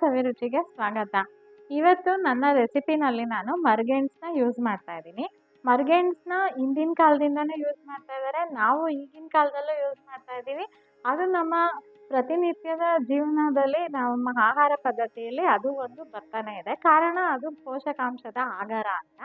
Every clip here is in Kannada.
ಸವಿರುಚಿಗೆ ಸ್ವಾಗತ. ಇವತ್ತು ನನ್ನ ರೆಸಿಪಿನಲ್ಲಿ ನಾನು ಮರ್ಗೆಣ್ಸನ್ನ ಯೂಸ್ ಮಾಡ್ತಾ ಇದ್ದೀನಿ. ನ ಹಿಂದಿನ ಕಾಲದಿಂದನೇ ಯೂಸ್ ಮಾಡ್ತಾ ಇದ್ದಾರೆ. ನಾವು ಈಗಿನ ಕಾಲದಲ್ಲೂ ಯೂಸ್ ಮಾಡ್ತಾ ಇದ್ದೀವಿ. ಅದು ನಮ್ಮ ಪ್ರತಿನಿತ್ಯದ ಜೀವನದಲ್ಲಿ ನಮ್ಮ ಆಹಾರ ಪದ್ಧತಿಯಲ್ಲಿ ಅದು ಒಂದು ಬರ್ತಾನೆ ಇದೆ. ಕಾರಣ ಅದು ಪೋಷಕಾಂಶದ ಆಗಾರ ಅಂತ.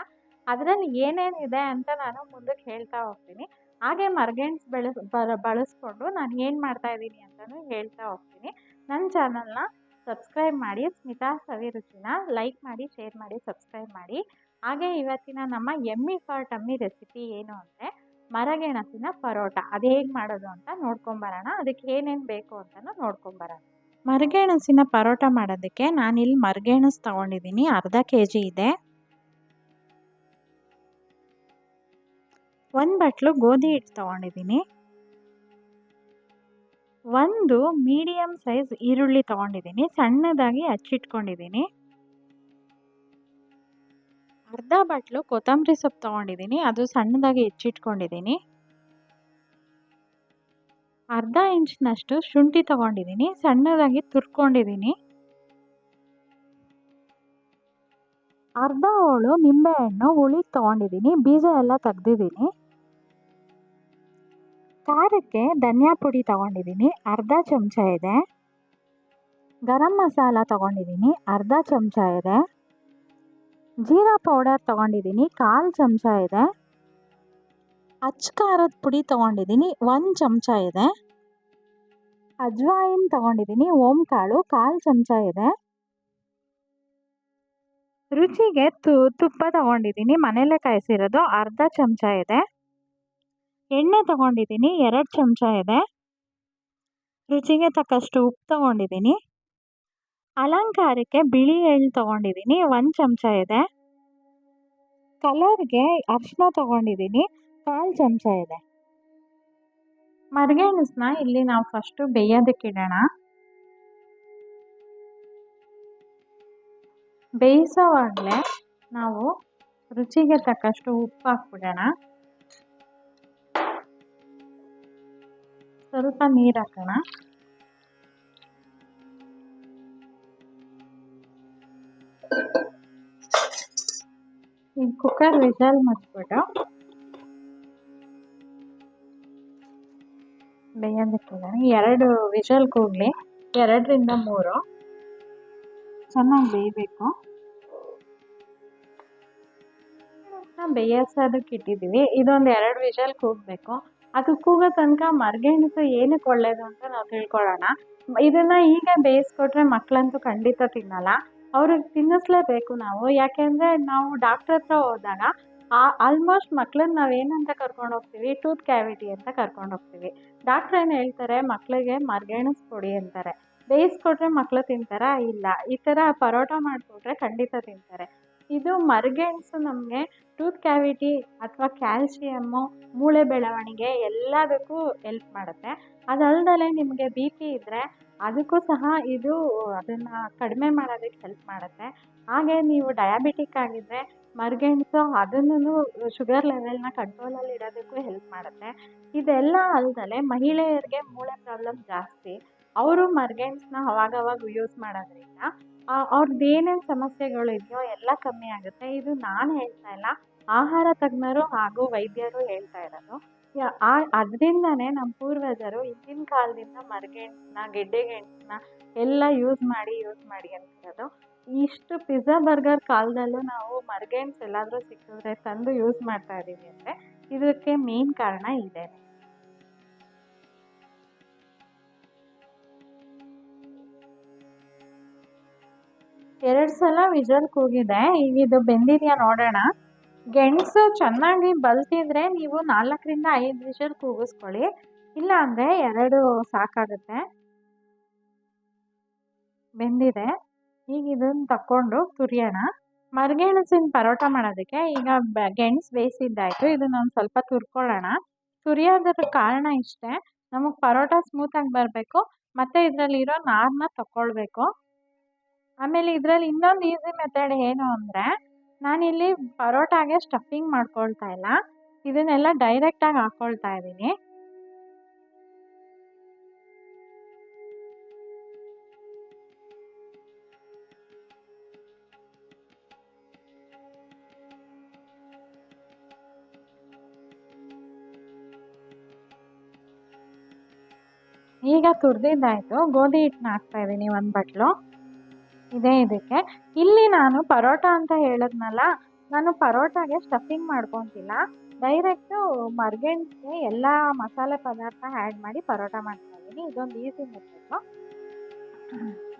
ಅದರಲ್ಲಿ ಏನೇನಿದೆ ಅಂತ ನಾನು ಮುಂದಕ್ಕೆ ಹೇಳ್ತಾ ಹೋಗ್ತೀನಿ. ಹಾಗೆ ಮರ್ಗೆಂಟ್ಸ್ ಬೆಳೆಸ್ ಬಳಸ್ಕೊಂಡು ನಾನು ಏನು ಮಾಡ್ತಾ ಇದ್ದೀನಿ ಅಂತಲೂ ಹೇಳ್ತಾ ಹೋಗ್ತೀನಿ. ನನ್ನ ಚಾನಲ್ನ ಸಬ್ಸ್ಕ್ರೈಬ್ ಮಾಡಿ, ಸ್ಮಿತಾ ಸವಿರುಚಿನ ಲೈಕ್ ಮಾಡಿ, ಶೇರ್ ಮಾಡಿ, ಸಬ್ಸ್ಕ್ರೈಬ್ ಮಾಡಿ. ಹಾಗೆ ಇವತ್ತಿನ ನಮ್ಮ ಎಮ್ಮಿ ಫಾರ್ ಟಮ್ಮಿ ರೆಸಿಪಿ ಏನು ಅಂದರೆ ಮರಗೆಣಸಿನ ಪರೋಟ. ಅದು ಹೇಗೆ ಮಾಡೋದು ಅಂತ ನೋಡ್ಕೊಂಬರೋಣ. ಅದಕ್ಕೆ ಏನೇನು ಬೇಕು ಅಂತಲೂ ನೋಡ್ಕೊಂಬರೋಣ. ಮರಗೆಣಸಿನ ಪರೋಟ ಮಾಡೋದಕ್ಕೆ ನಾನಿಲ್ಲಿ ಮರಗೆಣಸು ತೊಗೊಂಡಿದ್ದೀನಿ. ಅರ್ಧ ಕೆ ಜಿ ಇದೆ. ಒಂದು ಬಟ್ಲು ಗೋಧಿ ಹಿಟ್ಟು ತೊಗೊಂಡಿದ್ದೀನಿ. ಒಂದು ಮೀಡಿಯಮ್ ಸೈಜ್ ಈರುಳ್ಳಿ ತೊಗೊಂಡಿದ್ದೀನಿ, ಸಣ್ಣದಾಗಿ ಹಚ್ಚಿಟ್ಕೊಂಡಿದ್ದೀನಿ. ಅರ್ಧ ಬಾಟ್ಲು ಕೊತ್ತಂಬರಿ ಸೊಪ್ಪು ತಗೊಂಡಿದ್ದೀನಿ, ಅದು ಸಣ್ಣದಾಗಿ ಹೆಚ್ಚಿಟ್ಕೊಂಡಿದ್ದೀನಿ. ಅರ್ಧ ಇಂಚ್ನಷ್ಟು ಶುಂಠಿ ತಗೊಂಡಿದ್ದೀನಿ, ಸಣ್ಣದಾಗಿ ತುರ್ಕೊಂಡಿದ್ದೀನಿ. ಅರ್ಧ ಹೋಳು ನಿಂಬೆಹಣ್ಣು ಹುಳಿ ತೊಗೊಂಡಿದ್ದೀನಿ, ಬೀಜ ಎಲ್ಲ ತೆಗ್ದಿದ್ದೀನಿ. ಖಾರಕ್ಕೆ ಧನಿಯಾ ಪುಡಿ ತಗೊಂಡಿದ್ದೀನಿ. ಅರ್ಧ ಚಮಚ ಇದೆ. ಗರಂ ಮಸಾಲ ತಗೊಂಡಿದ್ದೀನಿ. ಅರ್ಧ ಚಮಚ ಇದೆ. ಜೀರಾ ಪೌಡರ್ ತಗೊಂಡಿದ್ದೀನಿ. ಕಾಲು ಚಮಚ ಇದೆ. ಅಚ್ಚ ಖಾರದ ಪುಡಿ ತೊಗೊಂಡಿದ್ದೀನಿ. ಒಂದು ಚಮಚ ಇದೆ. ಅಜ್ವಾಯಿನ್ ತೊಗೊಂಡಿದ್ದೀನಿ. ಓಂಕಾಳು ಕಾಲು ಚಮಚ ಇದೆ. ರುಚಿಗೆ ತು ತುಪ್ಪ ತಗೊಂಡಿದ್ದೀನಿ. ಮನೇಲೆ ಕಾಯಿಸಿರೋದು ಅರ್ಧ ಚಮಚ ಇದೆ. ಎಣ್ಣೆ ತಗೊಂಡಿದ್ದೀನಿ, ಎರಡು ಚಮಚ ಇದೆ. ರುಚಿಗೆ ತಕ್ಕಷ್ಟು ಉಪ್ಪು ತಗೊಂಡಿದ್ದೀನಿ. ಅಲಂಕಾರಕ್ಕೆ ಬಿಳಿ ಎಳ್ಳು ತಗೊಂಡಿದ್ದೀನಿ, ಒಂದು ಚಮಚ ಇದೆ. ಕಲರ್ಗೆ ಅರಿಶಿನ ತಗೊಂಡಿದ್ದೀನಿ, ಕಾಲು ಚಮಚ ಇದೆ. ಮರ್ಗೆಣಸನ್ನ ಇಲ್ಲಿ ನಾವು ಫಸ್ಟು ಬೇಯೋದಕ್ಕಿಡೋಣ ಬೇಯಿಸೋವಾಗಲೇ ನಾವು ರುಚಿಗೆ ತಕ್ಕಷ್ಟು ಉಪ್ಪು ಹಾಕ್ಬಿಡೋಣ. ಸ್ವಲ್ಪ ನೀರು ಹಾಕೋಣ. ಈಗ ಕುಕ್ಕರ್ ವಿಸಲ್ ಮುಚ್ಬಿಟ್ಟು ಬೇಯೋದಕ್ಕಿದ್ದಾನೆ ಎರಡು ವಿಷಲ್ ಕೂಗಲಿ ಎರಡರಿಂದ ಮೂರು. ಚೆನ್ನಾಗಿ ಬೇಯಬೇಕು. ಬೇಯಿಸೋದಕ್ಕೆ ಇಟ್ಟಿದ್ದೀವಿ ಇದೊಂದು ಎರಡು ವಿಷಲ್ ಕೂಗಬೇಕು ಅದು ಕೂಗೋ ತನಕ ಮರ್ಗೆಣಸು ಏನಕ್ಕೆ ಒಳ್ಳೇದು ಅಂತ ನಾವು ತಿಳ್ಕೊಳ್ಳೋಣ. ಇದನ್ನು ಈಗ ಬೇಯಿಸ್ಕೊಟ್ರೆ ಮಕ್ಕಳಂತೂ ಖಂಡಿತ ತಿನ್ನಲ್ಲ. ಅವ್ರಿಗೆ ತಿನ್ನಿಸ್ಲೇಬೇಕು ನಾವು. ಯಾಕೆಂದರೆ ನಾವು ಡಾಕ್ಟ್ರ್ ಹತ್ರ ಹೋದಾಗ ಆಲ್ಮೋಸ್ಟ್ ಮಕ್ಳನ್ನ ನಾವು ಏನಂತ ಕರ್ಕೊಂಡು ಹೋಗ್ತೀವಿ? ಟೂತ್ ಕ್ಯಾವಿಟಿ ಅಂತ ಕರ್ಕೊಂಡು ಹೋಗ್ತೀವಿ. ಡಾಕ್ಟ್ರ್ ಏನು ಹೇಳ್ತಾರೆ? ಮಕ್ಕಳಿಗೆ ಮರ್ಗೆಣಸು ಕೊಡಿ ಅಂತಾರೆ. ಬೇಯಿಸ್ಕೊಟ್ರೆ ಮಕ್ಕಳು ತಿಂತಾರಾ? ಇಲ್ಲ. ಈ ಥರ ಪರೋಟ ಮಾಡಿಕೊಟ್ರೆ ಖಂಡಿತ ತಿಂತಾರೆ. ಇದು ಮರಗೆಣಸು ನಮಗೆ. ಟೂತ್ ಕ್ಯಾವಿಟಿ ಅಥವಾ ಕ್ಯಾಲ್ಸಿಯಮ್ಮು ಮೂಳೆ ಬೆಳವಣಿಗೆ ಎಲ್ಲದಕ್ಕೂ ಹೆಲ್ಪ್ ಮಾಡುತ್ತೆ. ಅದಲ್ದಲೆ ನಿಮಗೆ ಬಿ ಪಿ ಇದ್ದರೆ ಅದಕ್ಕೂ ಸಹ ಇದು ಅದನ್ನು ಕಡಿಮೆ ಮಾಡೋದಕ್ಕೆ ಹೆಲ್ಪ್ ಮಾಡುತ್ತೆ. ಹಾಗೆ ನೀವು ಡಯಾಬಿಟಿಕ್ ಆಗಿದ್ದರೆ ಮರಗೆಣಸು ಅದನ್ನು ಶುಗರ್ ಲೆವೆಲ್ನ ಕಂಟ್ರೋಲಲ್ಲಿ ಇಡೋದಕ್ಕೂ ಹೆಲ್ಪ್ ಮಾಡುತ್ತೆ. ಇದೆಲ್ಲ ಅಲ್ದಲೆ ಮಹಿಳೆಯರಿಗೆ ಮೂಳೆ ಪ್ರಾಬ್ಲಮ್ ಜಾಸ್ತಿ. ಅವರು ಮರ್ಗೆನ್ಸ್ನ ಅವಾಗವಾಗ ಯೂಸ್ ಮಾಡೋದ್ರಿಂದ ಅವ್ರದ್ದು ಏನೇನು ಸಮಸ್ಯೆಗಳು ಇದೆಯೋ ಎಲ್ಲ ಕಮ್ಮಿ ಆಗುತ್ತೆ. ಇದು ನಾನು ಹೇಳ್ತಾ ಇಲ್ಲ. ಆಹಾರ ತಜ್ಞರು ಹಾಗೂ ವೈದ್ಯರು ಹೇಳ್ತಾ ಇರೋದು. ಆ, ಅದರಿಂದನೇ ನಮ್ಮ ಪೂರ್ವಜರು ಹಿಂದಿನ ಕಾಲದಿಂದ ಮರಗೆಣಸನ್ನ ಗೆಡ್ಡೆಗೆಣಸನ್ನ ಎಲ್ಲ ಯೂಸ್ ಮಾಡಿ ಯೂಸ್ ಮಾಡಿ ಅಂತಿರೋದು. ಇಷ್ಟು ಪಿಜ್ಜಾ, ಬರ್ಗರ್ ಕಾಲದಲ್ಲೂ ನಾವು ಮರಗೆಣ್ಸ್ ಎಲ್ಲಾದರೂ ಸಿಕ್ಕಿದ್ರೆ ತಂದು ಯೂಸ್ ಮಾಡ್ತಾ ಇದ್ದೀವಿ ಅಂದರೆ ಇದಕ್ಕೆ ಮೇನ್ ಕಾರಣ ಇದೆ ಎರಡು ಸಲ ವಿಜಲ್ ಕೂಗಿದೆ. ಈಗ ಇದು ಬೆಂದಿದೆಯಾ ನೋಡೋಣ. ಗೆಣಸು ಚೆನ್ನಾಗಿ ಬಲ್ತಿದ್ರೆ ನೀವು ನಾಲ್ಕರಿಂದ ಐದು ವಿಷಲ್ ಕೂಗಿಸ್ಕೊಳ್ಳಿ. ಇಲ್ಲ ಅಂದರೆ ಎರಡು ಸಾಕಾಗುತ್ತೆ. ಬೆಂದಿದೆ. ಈಗ ಇದನ್ನು ತಕ್ಕೊಂಡು ತುರಿಯೋಣ. ಮರಗೆಣಸಿನ ಪರೋಟ ಮಾಡೋದಕ್ಕೆ ಈಗ ಗೆಣಸು ಬೇಯಿಸಿದ್ದಾಯಿತು. ಇದನ್ನ ಒಂದು ಸ್ವಲ್ಪ ತುರ್ಕೊಳ್ಳೋಣ. ತುರಿಯೋದ್ರ ಕಾರಣ ಇಷ್ಟೇ. ನಮಗೆ ಪರೋಟ ಸ್ಮೂತಾಗಿ ಬರಬೇಕು. ಮತ್ತು ಇದರಲ್ಲಿರೋ ನಾರನ್ನ ತಗೊಳ್ಬೇಕು ಆಮೇಲೆ ಇದರಲ್ಲಿ ಇನ್ನೊಂದು ಈಸಿ ಮೆಥಡ್ ಏನು ಅಂದರೆ ನಾನಿಲ್ಲಿ ಪರೋಟಾಗೆ ಸ್ಟಫಿಂಗ್ ಮಾಡ್ಕೊಳ್ತಾ ಇಲ್ಲ. ಇದನ್ನೆಲ್ಲ ಡೈರೆಕ್ಟಾಗಿ ಹಾಕ್ಕೊಳ್ತಾ ಇದ್ದೀನಿ. ಈಗ ತುರಿದಿದ್ದಾಯಿತು ಗೋಧಿ ಹಿಟ್ಟನ್ನ ಹಾಕ್ತಾ ಇದ್ದೀನಿ ಒಂದು ಬಟ್ಲು. ಇದೆ ಇದಕ್ಕೆ. ಇಲ್ಲಿ ನಾನು ಪರೋಟ ಅಂತ ಹೇಳಿದ್ನಲ್ಲ, ನಾನು ಪರೋಟಾಗೆ ಸ್ಟಫಿಂಗ್ ಮಾಡ್ಕೊತಿಲ್ಲ. ಡೈರೆಕ್ಟು ಮರ್ಗೆಣ್ಸ್ಗೆ ಎಲ್ಲ ಮಸಾಲೆ ಪದಾರ್ಥ ಆ್ಯಡ್ ಮಾಡಿ ಪರೋಟ ಮಾಡ್ತಾಯಿದ್ದೀನಿ ಇದೊಂದು ಈಸಿ ಮೆಥಡು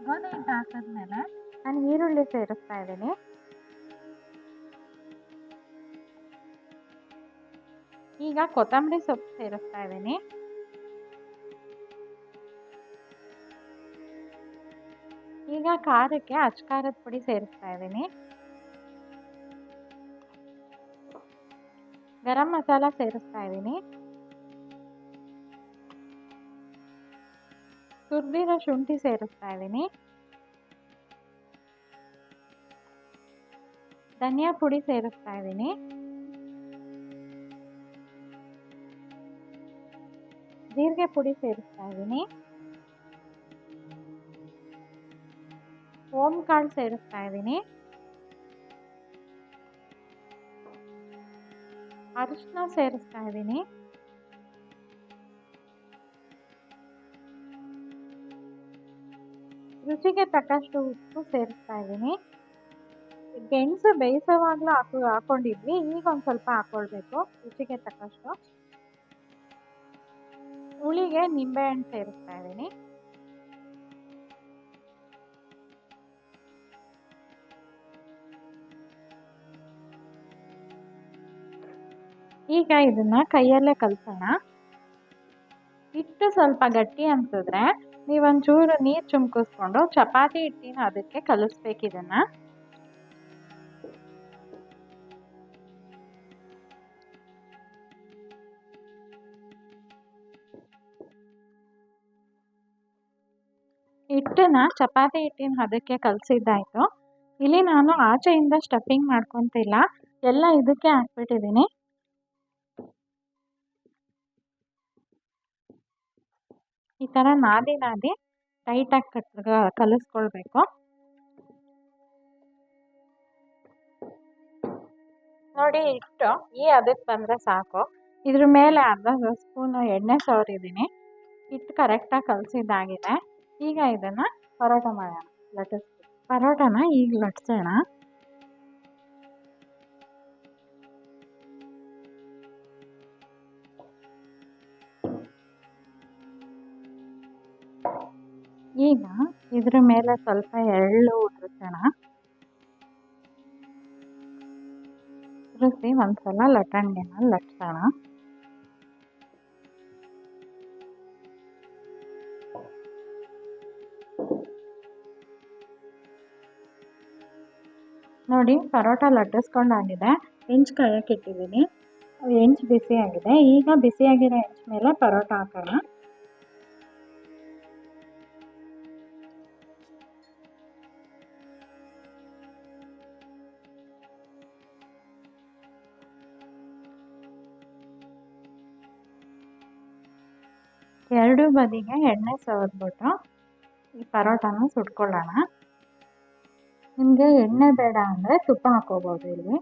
ಗೋಧಿ ಹಿಟ್ಟು ಹಾಕಿದ್ಮೇಲೆ ನಾನು ಈರುಳ್ಳಿ ಸೇರಿಸ್ತಾ ಇದ್ದೀನಿ. ಈಗ ಕೊತ್ತಂಬರಿ ಸೊಪ್ಪು ಸೇರಿಸ್ತಾ ಇದ್ದೀನಿ. ಈಗ ಖಾರಕ್ಕೆ ಖಾರದ ಪುಡಿ ಸೇರಿಸ್ತಾ ಇದ್ದೀನಿ. ಗರಂ ಮಸಾಲ ಸೇರಿಸ್ತಾ ಇದ್ದೀನಿ. ತುರಿದಿರೋ ಶುಂಠಿ ಸೇರಿಸ್ತಾ ಇದ್ದೀನಿ. ಧನಿಯಾ ಪುಡಿ ಸೇರಿಸ್ತಾ ಇದ್ದೀನಿ. ಜೀರಿಗೆ ಪುಡಿ ಸೇರಿಸ್ತಾ ಇದ್ದೀನಿ. ಓಂ ಕಾಳು ಸೇರಿಸ್ತಾ ಇದ್ದೀನಿ. ಅರಿಶಿನ ಸೇರಿಸ್ತಾ ಇದ್ದೀನಿ. ರುಚಿಗೆ ತಕ್ಕಷ್ಟು ಉಪ್ಪು ಸೇರಿಸ್ತಾ ಇದ್ದೀನಿ. ಗೆಣಸು ಬೇಯಿಸೋವಾಗಲೂ ಹಾಕು, ಹಾಕೊಂಡಿದ್ವಿ, ಈಗ ಒಂದು ಸ್ವಲ್ಪ ಹಾಕೊಳ್ಬೇಕು, ರುಚಿಗೆ ತಕ್ಕಷ್ಟು. ಹುಳಿಗೆ ನಿಂಬೆಹಣ್ಣು ಸೇರಿಸ್ತಾ ಇದ್ದೀನಿ. ಈಗ ಇದನ್ನ ಕೈಯಲ್ಲೇ ಕಲಸೋಣ. ಹಿಟ್ಟು ಸ್ವಲ್ಪ ಗಟ್ಟಿ ಅನ್ಸಿದ್ರೆ ನೀವೊಂಚೂರು ನೀರು ಚುಮ್ಕಿಸ್ಕೊಂಡು ಚಪಾತಿ ಹಿಟ್ಟಿನ ಅದಕ್ಕೆ ಕಲಿಸ್ಬೇಕು ಇದನ್ನ. ಹಿಟ್ಟನ್ನ ಚಪಾತಿ ಹಿಟ್ಟಿನ ಅದಕ್ಕೆ ಕಲಸಿದ್ದಾಯ್ತು. ಇಲ್ಲಿ ನಾನು ಆಚೆಯಿಂದ ಸ್ಟಫಿಂಗ್ ಮಾಡ್ಕೊತಿಲ್ಲ. ಎಲ್ಲ ಇದಕ್ಕೆ ಹಾಕ್ಬಿಟ್ಟಿದ್ದೀನಿ ಈ ಥರ ನಾದಿ ನಾದಿ ಟೈಟಾಗಿ ಕಟ್ ಕಲಿಸ್ಕೊಳ್ಬೇಕು. ನೋಡಿ ಇಷ್ಟು ಈ ಅದಕ್ಕೆ ಬಂದರೆ ಸಾಕು. ಇದ್ರ ಮೇಲೆ ಅರ್ಧ ಸ್ಪೂನು ಎಣ್ಣೆ ಸವರಿದ್ದೀನಿ ಹಿಟ್ಟು ಕರೆಕ್ಟಾಗಿ ಕಲಸಿದ್ದಾಗಿದೆ. ಈಗ ಇದನ್ನು ಪರೋಟ ಮಾಡೋಣ. ಲಟ್ಟಿಸ್ತೀವಿ. ಪರೋಟನ ಈಗ ಲಟ್ಸೋಣ. ಈಗ ಇದ್ರ ಮೇಲೆ ಸ್ವಲ್ಪ ಎಳ್ಳು ಉದುರಿಸೋಣ. ಉದುರಿಸಿ ಒಂದ್ಸಲ ಲಟಂಡಿನ ಲಟ್ಸೋಣ. ನೋಡಿ ಪರೋಟ ಲಟ್ಟಿಸ್ಕೊಂಡಾಗಿದೆ ಹೆಂಚು ಕಾಯಕ್ಕೆ ಇಟ್ಟಿದ್ದೀನಿ. ಹೆಂಚು ಬಿಸಿಯಾಗಿದೆ. ಈಗ ಬಿಸಿಯಾಗಿರೋ ಹೆಂಚು ಮೇಲೆ ಪರೋಟ ಹಾಕೋಣ. ಎರಡು ಬದಿಗೆ ಎಣ್ಣೆ ಸವರಿಬಿಟ್ಟು ಈ ಪರೋಟನ ಸುಟ್ಕೊಳ್ಳೋಣ. ನಿಮಗೆ ಎಣ್ಣೆ ಬೇಡ ಅಂದರೆ ತುಪ್ಪ ಹಾಕ್ಕೋಬೋದು ಇಲ್ಲಿ.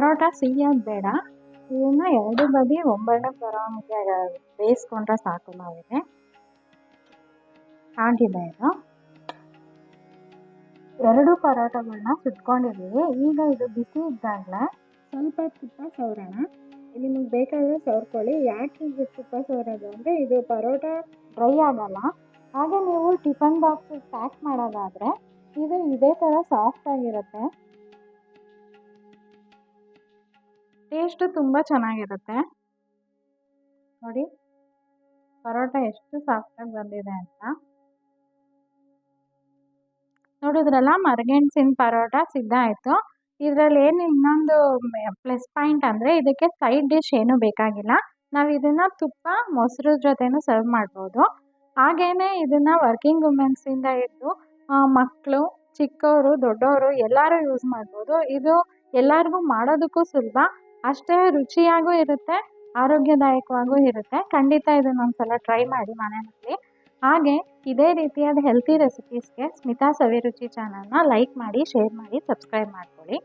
ಪರೋಟ ಸಿಹಿಯಾಗಿ ಬೇಡ. ಇದನ್ನು ಎರಡು ಬದಿ ಒಂಬಣ್ಣಕ್ಕೆ ಬರೋ ಹಂಗೆ ಬೇಯಿಸ್ಕೊಂಡ್ರೆ ಸಾಕು ನಾವಿಗೆ ಆಗಿದೆ ಇದು. ಎರಡು ಪರೋಟಗಳನ್ನ ಸುಟ್ಕೊಂಡಿದ್ದೀವಿ. ಈಗ ಇದು ಬಿಸಿ ಇದ್ದಾಗಲೇ ಸ್ವಲ್ಪ ತುಪ್ಪ ಸವರೋಣ ನಿಮಗೆ ಬೇಕಾದ್ರೆ ಸವರ್ಕೊಳ್ಳಿ ಯಾಕೆ ಇದು ತುಪ್ಪ ಸವರೋದು ಅಂದರೆ ಇದು ಪರೋಟ ಡ್ರೈ ಆಗಲ್ಲ. ಹಾಗೆ ನೀವು ಟಿಫನ್ ಬಾಕ್ಸ್ ಪ್ಯಾಕ್ ಮಾಡೋದಾದರೆ ಇದು ಇದೇ ಥರ ಸಾಫ್ಟಾಗಿರುತ್ತೆ ಟೇಸ್ಟು ತುಂಬ ಚೆನ್ನಾಗಿರುತ್ತೆ. ನೋಡಿ, ಪರೋಟ ಎಷ್ಟು ಸಾಫ್ಟಾಗಿ ಬಂದಿದೆ ಅಂತ. ನೋಡಿದ್ರಲ್ಲ ಮರಗೆಣಸಿನ ಪರೋಟ ಸಿದ್ಧ ಆಯಿತು. ಇದರಲ್ಲಿ ಏನು ಇನ್ನೊಂದು ಪ್ಲಸ್ ಪಾಯಿಂಟ್ ಅಂದರೆ ಇದಕ್ಕೆ ಸೈಡ್ ಡಿಶ್ ಏನೂ ಬೇಕಾಗಿಲ್ಲ. ನಾವು ಇದನ್ನು ತುಪ್ಪ, ಮೊಸರು ಜೊತೆನೂ ಸರ್ವ್ ಮಾಡ್ಬೋದು. ಹಾಗೇ ಇದನ್ನು ವರ್ಕಿಂಗ್ ವುಮೆನ್ಸಿಂದ ಇದ್ದು ಮಕ್ಕಳು ಚಿಕ್ಕವರು ದೊಡ್ಡವರು ಎಲ್ಲರೂ ಯೂಸ್ ಮಾಡ್ಬೋದು. ಇದು ಎಲ್ಲರಿಗೂ ಮಾಡೋದಕ್ಕೂ ಸುಲಭ. ಅಷ್ಟೇ ರುಚಿಯಾಗೂ ಇರುತ್ತೆ, ಆರೋಗ್ಯದಾಯಕವಾಗೂ ಇರುತ್ತೆ. ಖಂಡಿತ ಇದನ್ನ ಒಂದ್ಸಲ ಟ್ರೈ ಮಾಡಿ ಮನೆಯಲ್ಲಿ. ಹಾಗೆ ಇದೇ ರೀತಿಯಾದ ಹೆಲ್ತಿ ರೆಸಿಪೀಸ್ಗೆ ಸ್ಮಿತಾ ಸವಿರುಚಿ ಚಾನಲ್ನ ಲೈಕ್ ಮಾಡಿ ಶೇರ್ ಮಾಡಿ ಸಬ್ಸ್ಕ್ರೈಬ್ ಮಾಡ್ಕೊಳ್ಳಿ.